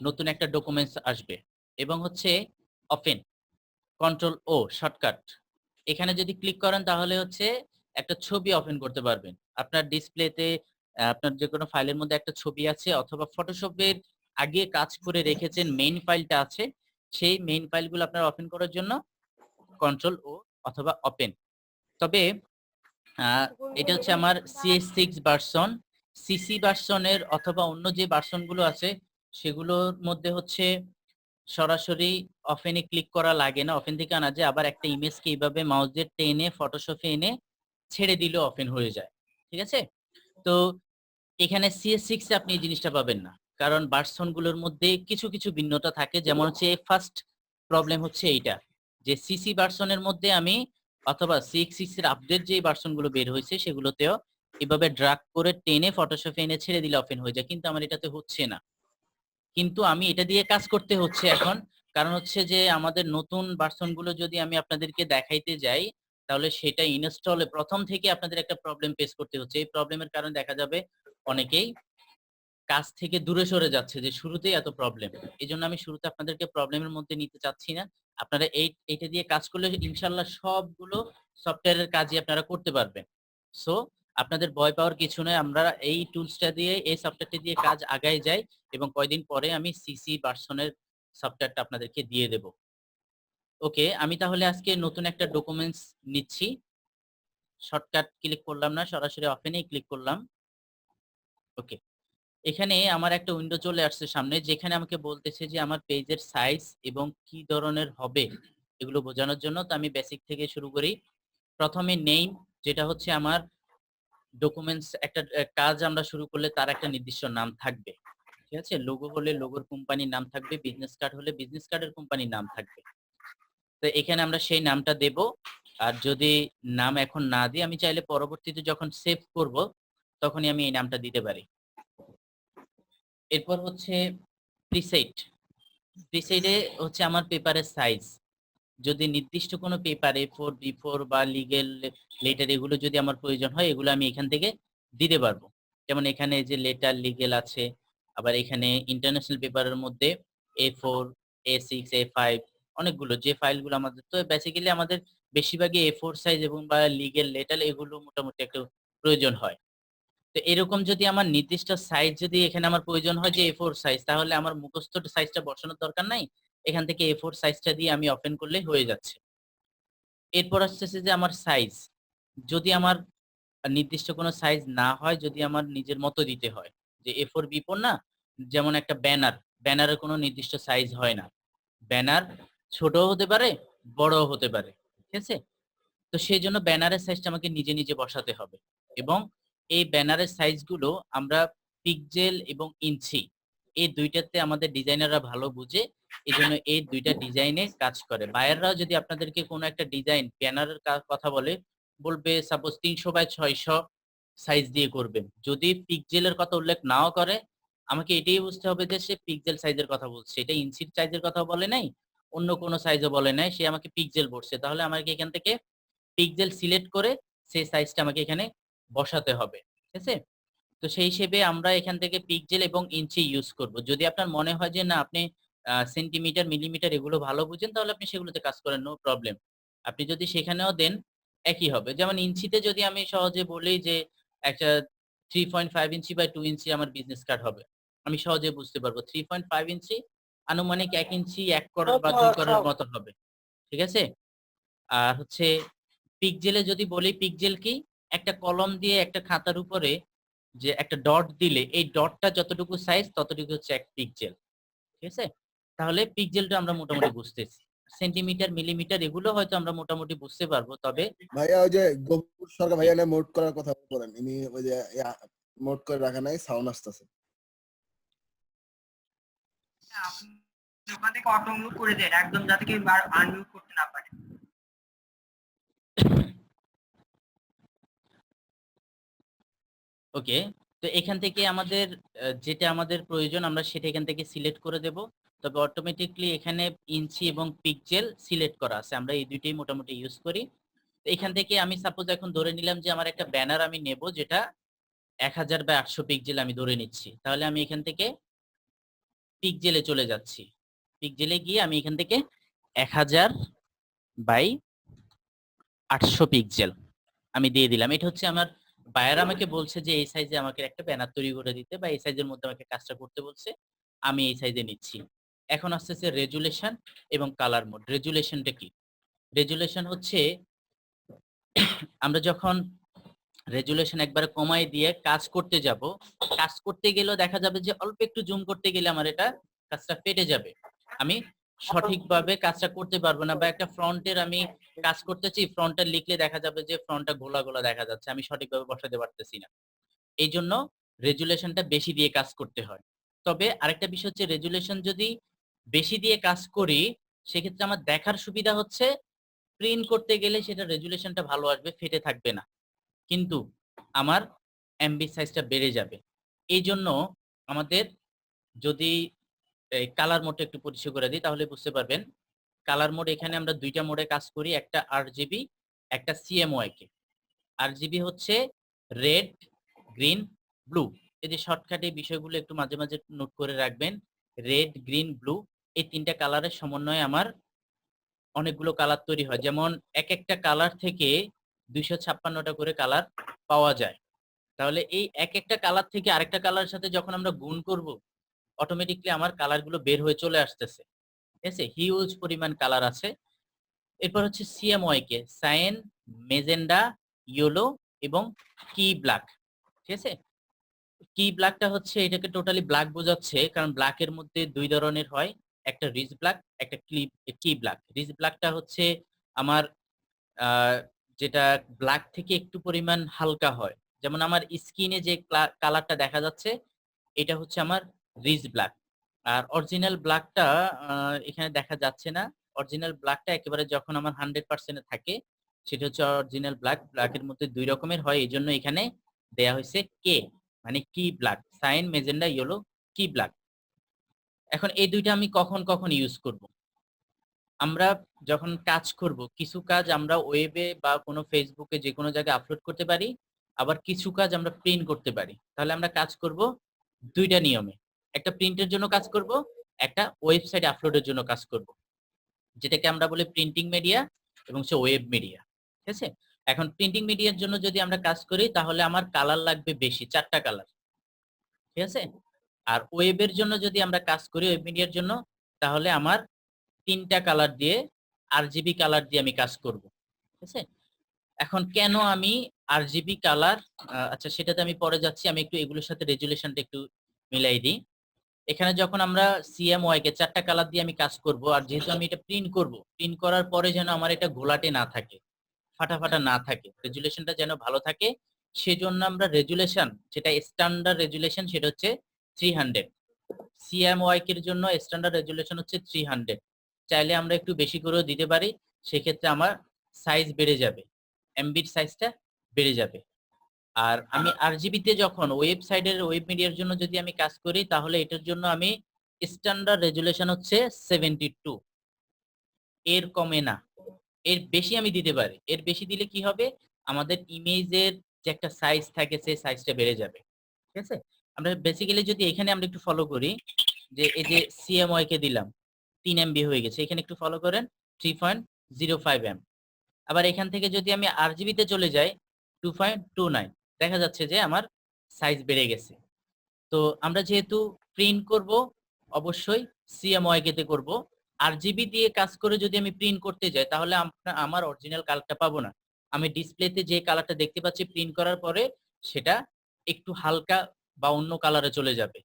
নতুন একটা ডকুমেন্টস আসবে এবং হচ্ছে ওপেন কন্ট্রোল ও শর্টকাট এখানে যদি ক্লিক করেন তাহলে হচ্ছে একটা ছবি ওপেন করতে পারবেন। আপনার ডিসপ্লেতে আপনার যে কোনো ফাইলের মধ্যে একটা ছবি আছে অথবা ফটোশপের আগে কাজ করে রেখেছেন মেইন ফাইলটা আছে, সেই মেইন ফাইলগুলো আপনার ওপেন করার জন্য কন্ট্রোল ও অথবা ওপেন তবে এটা হচ্ছে আমার সিএস সিক্স ভার্সন সিসি ভার্সনের অথবা অন্য যে ভার্সনগুলো আছে সেগুলোর মধ্যে হচ্ছে সরাসরি অফেনে ক্লিক করা লাগে না। অফেন থেকে আনা যায়, আবার একটা ইমেজকে এইভাবে মাউস দিয়ে টেনে ফটোশপে এনে ছেড়ে দিলে অফেন হয়ে যায়। ঠিক আছে? তো এখানে সিএস সিক্সে আপনি এই জিনিসটা পাবেন না। কারণ ভার্সনগুলোর মধ্যে কিছু কিছু ভিন্নতা থাকে। যেমন হচ্ছে ফার্স্ট প্রবলেম হচ্ছে এইটা যে সিসি ভার্সনের মধ্যে আমি অথবা সিক্স সিক্স এর আপডেট যে ভার্সনগুলো বের হয়েছে সেগুলোতেও এভাবে ড্রাগ করে টেনে ফটোশপে এনে ছেড়ে দিলে অফেন হয়ে যায়। কিন্তু আমার এটাতে হচ্ছে না। কিন্তু আমি এটা দিয়ে কাজ করতে হচ্ছে এখন। কারণ হচ্ছে যে, আমাদের নতুন ভার্সনগুলো যদি আমি আপনাদেরকে দেখাইতে যাই, তাহলে সেটা ইনস্টলে প্রথম থেকে আপনাদের একটা প্রবলেম ফেস করতে হচ্ছে। এই প্রবলেমের কারণে দেখা যাবে অনেকেই কাজ থেকে দূরে সরে যাচ্ছে যে, শুরুতেই এত প্রবলেম এই জন্য আমি শুরুতে আপনাদেরকে প্রবলেমের মধ্যে নিতে চাচ্ছি না। আপনারা এই এটা দিয়ে কাজ করলে ইনশাল্লাহ সবগুলো সফটওয়্যারের কাজই আপনারা করতে পারবেন। সো আপনাদের ভয় পাওয়ার কিছু নয়, আমরা এই টুলসটা দিয়ে, এই সফটওয়্যারটা দিয়ে কাজ আগায় যাই এবং কয়দিন পরে আমি সিসি ভার্সনের সফটওয়্যারটা আপনাদেরকে দিয়ে দেব। ওকে আমি তাহলে আজকে নতুন একটা ডকুমেন্টস নিচ্ছি। শর্টকাট ক্লিক করলাম না, সরাসরি অফেনেই ক্লিক করলাম। ওকে এখানে আমার একটা উইন্ডো চলে আসছে সামনে, যেখানে আমাকে বলতেছে যে আমার পেজের সাইজ এবং কি ধরনের হবে এগুলো বোঝানোর জন্য। তো আমি বেসিক থেকে শুরু করি। প্রথমে নেম যেটা হচ্ছে আমার ডকুমেন্টস একটা কাজ আমরা শুরু করলে তার একটা নির্দিষ্ট নাম থাকবে। ঠিক আছে? লোগো হলে লোগোর কোম্পানির নাম থাকবে বিজনেস কার্ড হলে বিজনেস কার্ডের কোম্পানির নাম থাকবে। তো এখানে আমরা সেই নামটা দেব। আর যদি নাম এখন না দিই, আমি চাইলে পরবর্তীতে যখন সেভ করব, তখনই আমি এই নামটা দিতে পারি। এরপর হচ্ছে প্রিসেট প্রিসেটে হচ্ছে আমার পেপারের সাইজ যদি নির্দিষ্ট কোনো পেপারে ফোর বি ফোর বা লিগেল লেটার এগুলো যদি আমার প্রয়োজন হয়, এগুলো আমি এখান থেকে দিতে পারব। যেমন এখানে যে লেটার লিগেল আছে, আবার এখানে ইন্টারন্যাশনাল পেপারের মধ্যে A four A six A five অনেকগুলো, যে ফাইলগুলো আমাদের, তো বেসিক্যালি আমাদের বেশিরভাগই এ ফোর সাইজ এবং বা লিগেল লেটার এগুলো মোটামুটি একটা প্রয়োজন হয়। তো এরকম যদি আমার নির্দিষ্ট সাইজ যদি এখানে আমার প্রয়োজন হয় যে এ ফোর সাইজ তাহলে আমার মুখস্থ সাইজটা বসানোর দরকার নাই? এখান থেকে এ ফোর সাইজটা দিয়ে আমি ওপেন করলে হয়ে যাচ্ছে। এরপর আসতেছে যে আমার সাইজ যদি আমার নির্দিষ্ট কোনো সাইজ না হয়, যদি আমার নিজের মতো দিতে হয়, যে এ ফোর বি ফোর না, যেমন একটা ব্যানার ব্যানারের কোনো নির্দিষ্ট সাইজ হয় না। ব্যানার ছোটও হতে পারে, বড়ও হতে পারে, ঠিক আছে? তো সেই জন্য ব্যানারের সাইজটা আমাকে নিজে নিজে বসাতে হবে। এবং এই ব্যানারের সাইজগুলো আমরা পিকজেল এবং ইঞ্চি এই দুইটাতে আমাদের ডিজাইনাররা ভালো বুঝে এই জন্য এই দুইটা ডিজাইনে কাজ করে। বায়াররাও যদি আপনাদেরকে কোনো একটা ডিজাইন প্যানারের কথা বলে, বলবে সাপোজ তিনশো বাই ছয়শো সাইজ দিয়ে করবেন। যদি পিকজেলের কথা উল্লেখ নাও করে, আমাকে এটাই বুঝতে হবে যে সে পিকজেল সাইজের কথা বলছে। এটা ইঞ্চির সাইজের কথা বলে নাই, অন্য কোনো সাইজও বলে নাই, সে আমাকে পিকজেল বলছে। তাহলে আমাকে এখান থেকে পিকজেল সিলেক্ট করে সেই সাইজটা আমাকে এখানে বসাতে হবে। ঠিক আছে? তো সেই হিসেবে আমরা এখান থেকে পিকজেল এবং ইঞ্চি ইউজ করব। যদি আপনার মনে হয় যে না আপনি সেন্টিমিটার মিলিমিটার এগুলো ভালো বুঝেন তাহলে আপনি সেগুলোতে কাজ করেন নো প্রবলেম আপনি যদি সেখানেও দেন একই হবে। যেমন ইঞ্চিতে যদি আমি সহজে বলি যে একটা থ্রি পয়েন্ট ফাইভ ইঞ্চি বা টু ইঞ্চি আমার বিজনেস কার্ড হবে আমি সহজে বুঝতে পারব। থ্রি পয়েন্ট ফাইভ ইঞ্চি আনুমানিক এক ইঞ্চি এক করোড় বা দুই করোড় মতো হবে। ঠিক আছে? আর হচ্ছে পিকজেলে যদি বলি পিকজেল কি? একটা কলম দিয়ে একটা খাতার উপরে যে একটা ডট দিলে এই ডটটা যতটুকু সাইজ ততটুকু হচ্ছে এক পিকজেল ঠিক আছে? তাহলে পিকজেলটা আমরা মোটামুটি বুঝতেছি। সেন্টিমিটার মিলিমিটার এগুলো হয়তো আমরা মোটামুটি বুঝতে পারব তবে ভাইয়া ওই যে গফুর সরকার ভাইয়া না মোট করার কথা বলেন। ইনি ওই যে মোট করে রাখা নাই সাউন্ড আসতেছে। আপনি ওখান থেকে অটো মিউট করে দেন একদম যাতে কেউ আনমিউট করতে না পারে। ওকে? তো এখান থেকে আমাদের যেটা আমাদের প্রয়োজন, আমরা সেটা এখান থেকে সিলেক্ট করে দেব। তবে অটোমেটিকলি এখানে ইঞ্চি এবং পিকজেল সিলেক্ট করা আছে। আমরা এই দুইটাই মোটামুটি ইউজ করি। তো এখান থেকে আমি সাপোজ এখন ধরে নিলাম যে আমার একটা ব্যানার আমি নেব, যেটা এক হাজার বা আটশো পিকজেল আমি ধরে নিচ্ছি। তাহলে আমি এখান থেকে পিকজেলে চলে যাচ্ছি। পিকজেলে গিয়ে আমি এখান থেকে এক হাজার বাই আটশো পিকজেল আমি দিয়ে দিলাম। এটা হচ্ছে আমার বায়ার আমাকে বলছে যে, এই সাইজে আমাকে একটা ব্যানার তৈরি করে দিতে বা এই সাইজের মধ্যে আমাকে কাজটা করতে বলছে, আমি এই সাইজে নিচ্ছি। এখন আসতেছে রেজুলেশন এবং কালার মোড। রেজুলেশনটা কি? রেজুলেশন হচ্ছে, আমরা যখন রেজুলেশন একবার কমাই দিয়ে কাজ করতে যাব, কাজ করতে গেলেও দেখা যাবে যে অল্প একটু জুম করতে গেলে আমার এটা কাজটা ফেটে যাবে। আমি সঠিকভাবে কাজটা করতে পারব না বা একটা ফ্রন্টের আমি কাজ করতেছি ফ্রন্টের লিখলে দেখা যাবে যে ফ্রন্টটা গোলা গোলা দেখা যাচ্ছে, আমি সঠিকভাবে বসাতে পারতেছি না। এই জন্য রেজুলেশনটা বেশি দিয়ে কাজ করতে হয়। তবে আরেকটা বিষয় হচ্ছে রেজুলেশন যদি বেশি দিয়ে কাজ করি, সেক্ষেত্রে আমার দেখার সুবিধা হচ্ছে প্রিন্ট করতে গেলে সেটা রেজুলেশনটা ভালো আসবে, ফেটে থাকবে না। কিন্তু আমার এমবি সাইজটা বেড়ে যাবে। এই জন্য আমাদের যদি কালার মোডটা একটু পরিচয় করে দিই, তাহলে বুঝতে পারবেন। কালার মোড এখানে আমরা দুইটা মোডে কাজ করি, একটা আর জিবি একটা সিএমওয়াই কে আর জিবি হচ্ছে রেড গ্রিন ব্লু এই যে শর্টকাটে বিষয়গুলো একটু মাঝে মাঝে নোট করে রাখবেন। রেড গ্রিন ব্লু এই তিনটা কালারের সমন্বয়ে আমার অনেকগুলো কালার তৈরি হয়। যেমন এক একটা কালার থেকে দুইশো ছাপ্পান্নটা করে কালার পাওয়া যায়। তাহলে এই এক একটা কালার থেকে আরেকটা কালারের সাথে যখন আমরা গুণ করব অটোমেটিকলি আমার কালারগুলো বের হয়ে চলে আসতেছে। ঠিক আছে? হিউজ পরিমাণ কালার আছে। এরপর হচ্ছে সিএমওয়াই কে সায়েন মেজেন্ডা ইয়েলো এবং কি ব্ল্যাক ঠিক আছে? কি ব্ল্যাকটা হচ্ছে এটাকে টোটালি ব্ল্যাক বোঝাচ্ছে, কারণ ব্ল্যাকের মধ্যে দুই ধরনের হয়। একটা রিচ ব্ল্যাক একটা ক্লিপ কি ব্ল্যাক রিচ ব্ল্যাকটা হচ্ছে আমার যেটা ব্ল্যাক থেকে একটু পরিমাণ হালকা হয়। যেমন আমার স্কিনে যে কালারটা দেখা যাচ্ছে, এটা হচ্ছে আমার রিচ ব্ল্যাক। আর অরিজিনাল ব্ল্যাকটা এখানে দেখা যাচ্ছে না। অরিজিনাল ব্ল্যাকটা একেবারে যখন আমার হান্ড্রেড পার্সেন্টে থাকে, সেটা হচ্ছে অরিজিনাল ব্ল্যাক। ব্ল্যাকের মধ্যে দুই রকমের হয় এই জন্য এখানে দেয়া হয়েছে কে মানে key black. Cyan, magenta, yellow key black. এখন এই দুইটা আমি কখন কখন ইউজ করব? আমরা যখন কাজ করব, কিছু কাজ আমরা ওয়েবে বা কোনো ফেসবুকে যে কোনো জায়গায় আপলোড করতে পারি, আবার কিছু কাজ আমরা প্রিন্ট করতে পারি। তাহলে আমরা কাজ করব দুইটা নিয়মে। একটা প্রিন্টের জন্য কাজ করব, একটা ওয়েবসাইট আপলোডের জন্য কাজ করব। যেটাকে আমরা বলি প্রিন্টিং মিডিয়া এবং সে ওয়েব মিডিয়া ঠিক আছে? এখন প্রিন্টিং মিডিয়ার জন্য যদি আমরা কাজ করি, তাহলে আমার কালার লাগবে বেশি, চারটা কালার ঠিক আছে? আর ওয়েবের জন্য যদি আমরা কাজ করি ওয়েব মিডিয়ার জন্য, তাহলে আমার তিনটা কালার দিয়ে আর জিবি কালার দিয়ে আমি কাজ করব, ঠিক আছে? এখন কেন আমি আর জিবি কালার আচ্ছা সেটাতে আমি পরে যাচ্ছি, আমি একটু এগুলোর সাথে রেজুলেশনটা একটু মিলাই দিই। এখানে যখন আমরা সিএমওয়াই কে চারটা কালার দিয়ে আমি কাজ করব, আর যেহেতু আমি এটা প্রিন্ট করব প্রিন্ট করার পরে যেন আমার এটা ঘোলাটে না থাকে ফাটা ফাটা না থাকে রেজুলেশনটা যেন ভালো থাকে, সেজন্য আমরা রেজুলেশন যেটা স্ট্যান্ডার্ড রেজুলেশন সেটা হচ্ছে থ্রি হান্ড্রেড সিএমওয়াই এর জন্য স্ট্যান্ডার্ড রেজুলেশন হচ্ছে থ্রি হান্ড্রেড চাইলে আমরা একটু বেশি করেও দিতে পারি, সেক্ষেত্রে আমার সাইজ বেড়ে যাবে এমবির সাইজটা বেড়ে যাবে। আর আমি আরজিবিতে যখন ওয়েবসাইটের ওয়েব মিডিয়ার জন্য যদি আমি কাজ করি, তাহলে এটার জন্য আমি স্ট্যান্ডার্ড রেজুলেশন হচ্ছে সেভেন্টি টু এর কমে না। এর বেশি আমি দিতে পারি। এর বেশি দিলে কি হবে? আমাদের ইমেজের যে একটা সাইজ থাকে, সেই সাইজটা বেড়ে যাবে। ঠিক আছে? আমরা বেসিক্যালি যদি এখানে আমরা একটু ফলো করি, যে এই যে সিএমওয়াই কে দিলাম, তিন এমবি হয়ে গেছে। এখানে একটু ফলো করেন three point zero five M আবার এখান থেকে যদি আমি আরজিবিতে চলে যাই টু পয়েন্ট টু নাইন দেখা যাচ্ছে যে আমার সাইজ বেড়ে গেছে। তো আমরা যেহেতু প্রিন্ট করব, অবশ্যই সিএমওয়াই কেতে করব। আর জিবি দিয়ে কাজ করে যদি আমি প্রিন্ট করতে যাই, তাহলে আমার অরিজিনাল কালারটা পাবো না। আমি ডিসপ্লেতে যে কালারটা দেখতে পাচ্ছি প্রিন্ট করার পরে, সেটা একটু হালকা বা অন্য কালারে চলে যাবে।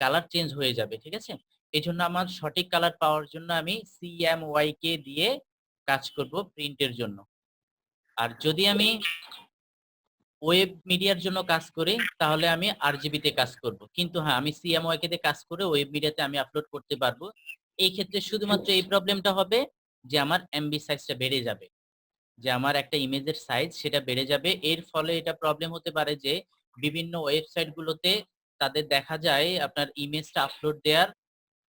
কালার চেঞ্জ হয়ে যাবে, ঠিক আছে? এই জন্য আমার সঠিক কালার পাওয়ার জন্য আমি সিএমওয়াই কে দিয়ে কাজ করব প্রিন্টের জন্য। আর যদি আমি ওয়েব মিডিয়ার জন্য কাজ করি, তাহলে আমি আরজিবিতে কাজ করব। কিন্তু হ্যাঁ আমি সিএমওয়াই দিয়ে কাজ করে ওয়েব মিডিয়াতে আমি আপলোড করতে পারব। এই ক্ষেত্রে শুধুমাত্র এই প্রবলেমটা হবে যে আমার এমবি সাইজটা বেড়ে যাবে। যে আমার একটা ইমেজের সাইজ সেটা বেড়ে যাবে। এর ফলে এটা প্রবলেম হতে পারে যে বিভিন্ন ওয়েবসাইটগুলোতে তাদের দেখা যায় আপনার ইমেজটা আপলোড দেওয়ার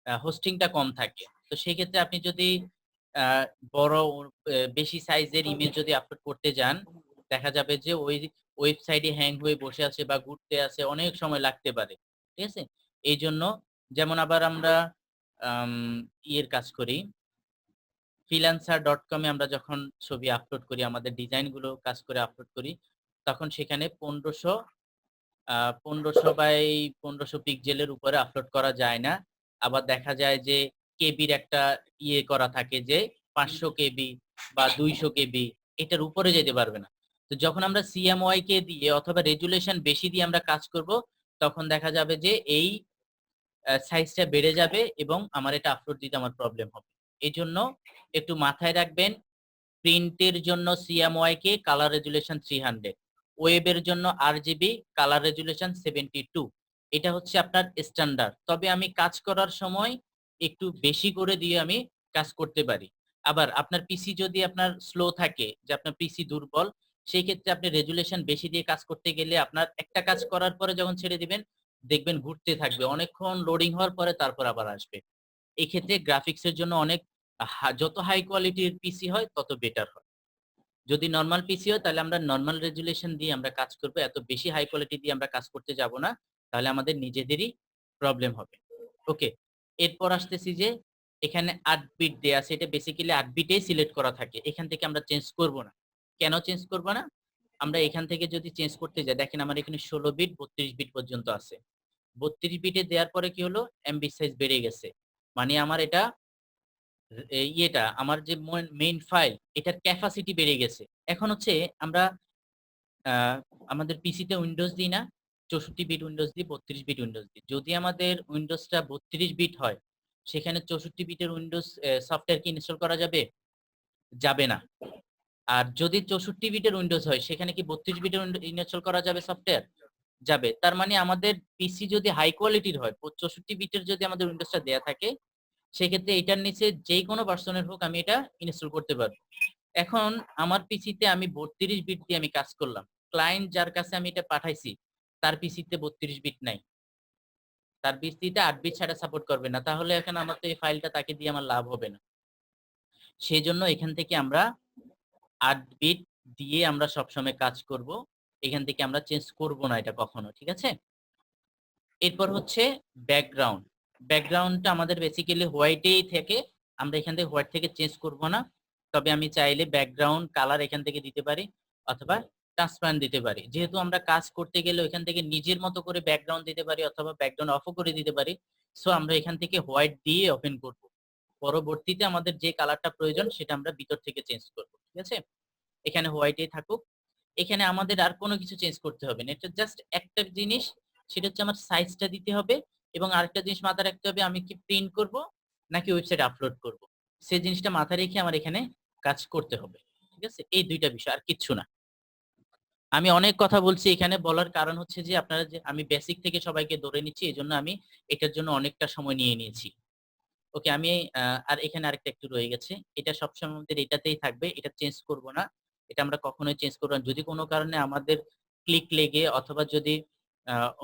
হোস্টিংটা কম থাকে। তো সেই ক্ষেত্রে আপনি যদি বড় বেশি সাইজের ইমেজ যদি আপলোড করতে যান, দেখা যাবে যে ওই ওয়েবসাইটে হ্যাং হয়ে বসে আছে বা ঘুরতে আছে অনেক সময় লাগতে পারে ঠিক আছে এই জন্য যেমন আবার আমরা আম ইয়ের কাজ করি freelancer.com এ আমরা যখন ছবি আপলোড করি, আমাদের ডিজাইনগুলো কাজ করে আপলোড করি, তখন সেখানে 1500 আ 1500 বাই 1500 পিক্সেলের উপরে আপলোড করা যায় না। আবার দেখা যায় যে কেবির একটা ইয়ে করা থাকে যে 500 কেবি বা 200 কেবি এটার উপরে যেতে পারবে না। তো যখন আমরা CMYK দিয়ে অথবা রেজুলেশন বেশি দিয়ে আমরা কাজ করব, তখন দেখা যাবে যে এই সাইজটা বেড়ে যাবে এবং আমার এটা আপলোড দিতে আমার প্রবলেম হবে। এই জন্য একটু মাথায় রাখবেন প্রিন্টের জন্য CMYK কালার রেজোলিউশন 300 ওয়েবের জন্য RGB colour resolution seventy two এটা হচ্ছে আপনার স্ট্যান্ডার্ড। তবে আমি কাজ করার সময় একটু বেশি করে দিয়ে আমি কাজ করতে পারি। আবার আপনার পিসি যদি আপনার স্লো থাকে যে আপনার পিসি দুর্বল, সেই ক্ষেত্রে আপনি রেজুলেশন বেশি দিয়ে কাজ করতে গেলে আপনার একটা কাজ করার পরে যখন ছেড়ে দিবেন, দেখবেন ঘুরতে থাকবে। অনেকক্ষণ লোডিং হওয়ার পরে তারপর আবার আসবে। এক্ষেত্রে গ্রাফিক্স এর জন্য অনেক যত হাই কোয়ালিটির পিসি হয় তত বেটার হয়। যদি নর্মাল পিসি হয় তাহলে আমরা নর্মাল রেজুলেশন দিয়ে আমরা কাজ করব। এত বেশি হাই কোয়ালিটি দিয়ে আমরা কাজ করতে যাব না। তাহলে আমাদের নিজেদেরই প্রবলেম হবে। ওকে। এরপর আসতেছি যে এখানে ৮ বিট দেয়া আছে। এটা বেসিক্যালি ৮ বিটেই সিলেক্ট করা থাকে। এখান থেকে আমরা চেঞ্জ করব না। কেন চেঞ্জ করব না? আমরা এখান থেকে যদি চেঞ্জ করতে যাই দেখেন আমার এখানে 16 বিট 32 বিট পর্যন্ত আছে। 32 বিটে দেওয়ার পরে কি হলো? এমবি সাইজ বেড়ে গেছে। মানে আমার এটা ইয়েটা আমার যে মেইন ফাইল এটার ক্যাপাসিটি বেড়ে গেছে। এখন হচ্ছে আমরা আমাদের পিসিতে উইন্ডোজ দিই না? 64 বিট উইন্ডোজ দিই, 32 বিট উইন্ডোজ দিই। যদি আমাদের উইন্ডোজটা 32 বিট হয়, সেখানে 64 বিটের উইন্ডোজ সফটওয়্যার কি ইনস্টল করা যাবে? যাবে না। আর যদি 64 বিটের উইন্ডোজ হয়, সেখানে কি 32 বিটের ইনস্টল করা যাবে সফটওয়্যার? যাবে। তার মানে আমাদের পিসি যদি হাই কোয়ালিটির হয়, চৌষট্টি 64 বিটের যদি আমাদের উইন্ডোজটা দেয়া থাকে, সেক্ষেত্রে এটার নিচে যেকোনো ভার্সনের হোক আমি এটা ইনস্টল করতে পারব। এখন আমার পিসিতে আমি 32 বিট দিয়ে আমি কাজ করলাম। ক্লায়েন্ট যার কাছে আমি এটা পাঠাইছি, তার পিসিতে 32 বিট নাই। তার পিসিতে আট বিট ছাড়া সাপোর্ট করবে না। তাহলে এখন আমার তো এই ফাইলটা তাকে দিয়ে আমার লাভ হবে না। সেই জন্য এখান থেকে আমরা 8 বিট দিয়ে আমরা সবসময় কাজ করব। এখান থেকে আমরা চেঞ্জ করব না এটা কখনো। ঠিক আছে? এরপর হচ্ছে ব্যাকগ্রাউন্ড। ব্যাকগ্রাউন্ডটা আমাদের বেসিক্যালি হোয়াইটেই থাকে। আমরা এখান থেকে হোয়াইট থেকে চেঞ্জ করব না। তবে আমি চাইলে ব্যাকগ্রাউন্ড কালার এখান থেকে দিতে পারি, অথবা ট্রান্সপারেন্ট দিতে পারি। যেহেতু আমরা কাজ করতে গেলে ওইখান থেকে নিজের মতো করে ব্যাকগ্রাউন্ড দিতে পারি, অথবা ব্যাকগ্রাউন্ড অফও করে দিতে পারি। সো আমরা এখান থেকে হোয়াইট দিয়ে ওপেন করব। পরবর্তীতে আমাদের যে কালারটা প্রয়োজন, সেটা আমরা ভিতর থেকে চেঞ্জ করব। ঠিক আছে? এখানে হোয়াইটেই থাকুক। এখানে আমাদের আর কোনো কিছু চেঞ্জ করতে হবে না। এটা জাস্ট একটা জিনিস, সেটা হচ্ছে আমার সাইজটা দিতে হবে এবং আরেকটা জিনিস মাথায় রাখতে হবে, আমি কি প্রিন্ট করব নাকি ওয়েবসাইটে আপলোড করব। সেই জিনিসটা মাথায় রেখে আমার এখানে কাজ করতে হবে। ঠিক আছে? এই ২ টা বিষয়, আর কিচ্ছু না। আমি অনেক কথা বলছি এখানে, বলার কারণ হচ্ছে যে আপনারা যে, আমি বেসিক থেকে সবাইকে ধরে নিচ্ছি, এজন্য আমি এটার জন্য অনেকটা সময় নিয়ে নিয়েছি। ওকে, আমি আর এখানে আরেকটা একটু রয়ে গেছে। এটা সবসময় আমাদের এটাতেই থাকবে। এটা চেঞ্জ করব না। এটা আমরা কখনোই চেঞ্জ করব না। যদি কোনো কারণে আমাদের ক্লিক লেগে অথবা যদি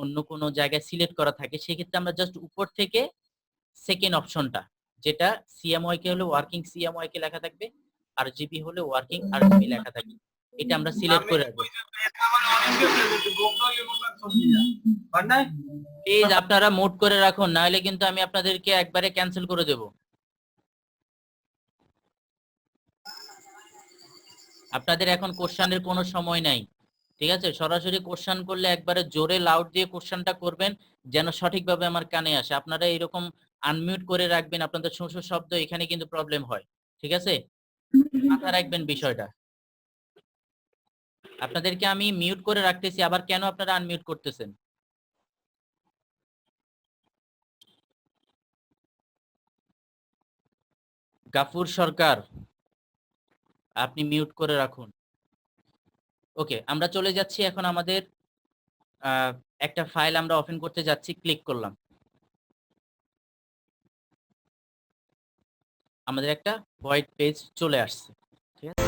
অন্য কোনো জায়গায় সিলেক্ট করা থাকে, সেক্ষেত্রে আমরা জাস্ট উপর থেকে 2nd অপশনটা যেটা CMYK হলে ওয়ার্কিং CMYK লেখা থাকবে। আর জিবি হলে ওয়ার্কিং RGB লেখা থাকবে। এটা আমরা সিলেক্ট করে রাখব। প্লিজ আপনারা মুট করে রাখুন। নাহলে কিন্তু আমি আপনাদেরকে একবারে ক্যান্সেল করে দেব। আপনাদের এখন কোশ্চানের কোনো সময় নাই। ঠিক আছে? সরাসরি কোশ্চান করলে একবারে জোরে লাউড দিয়ে কোশ্চানটা করবেন যেন সঠিকভাবে আমার কানে আসে। আপনারা এরকম আনমিউট করে রাখবেন আপনাদের শোঁ, শোঁ শব্দ এখানে কিন্তু প্রবলেম হয়। ঠিক আছে? মাথায় রাখবেন বিষয়টা। আপনাদেরকে আমি মিউট করে রাখতেছি আবার কেন আপনারা আনমিউট করতেছেন? গাফুর সরকার। আপনি মিউট করে রাখুন। ওকে, আমরা চলে যাচ্ছি এখন আমাদের একটা ফাইল আমরা ওপেন করতে যাচ্ছি। ক্লিক করলাম। আমাদের একটা হোয়াইট পেজ চলে আসছে। ঠিক আছে?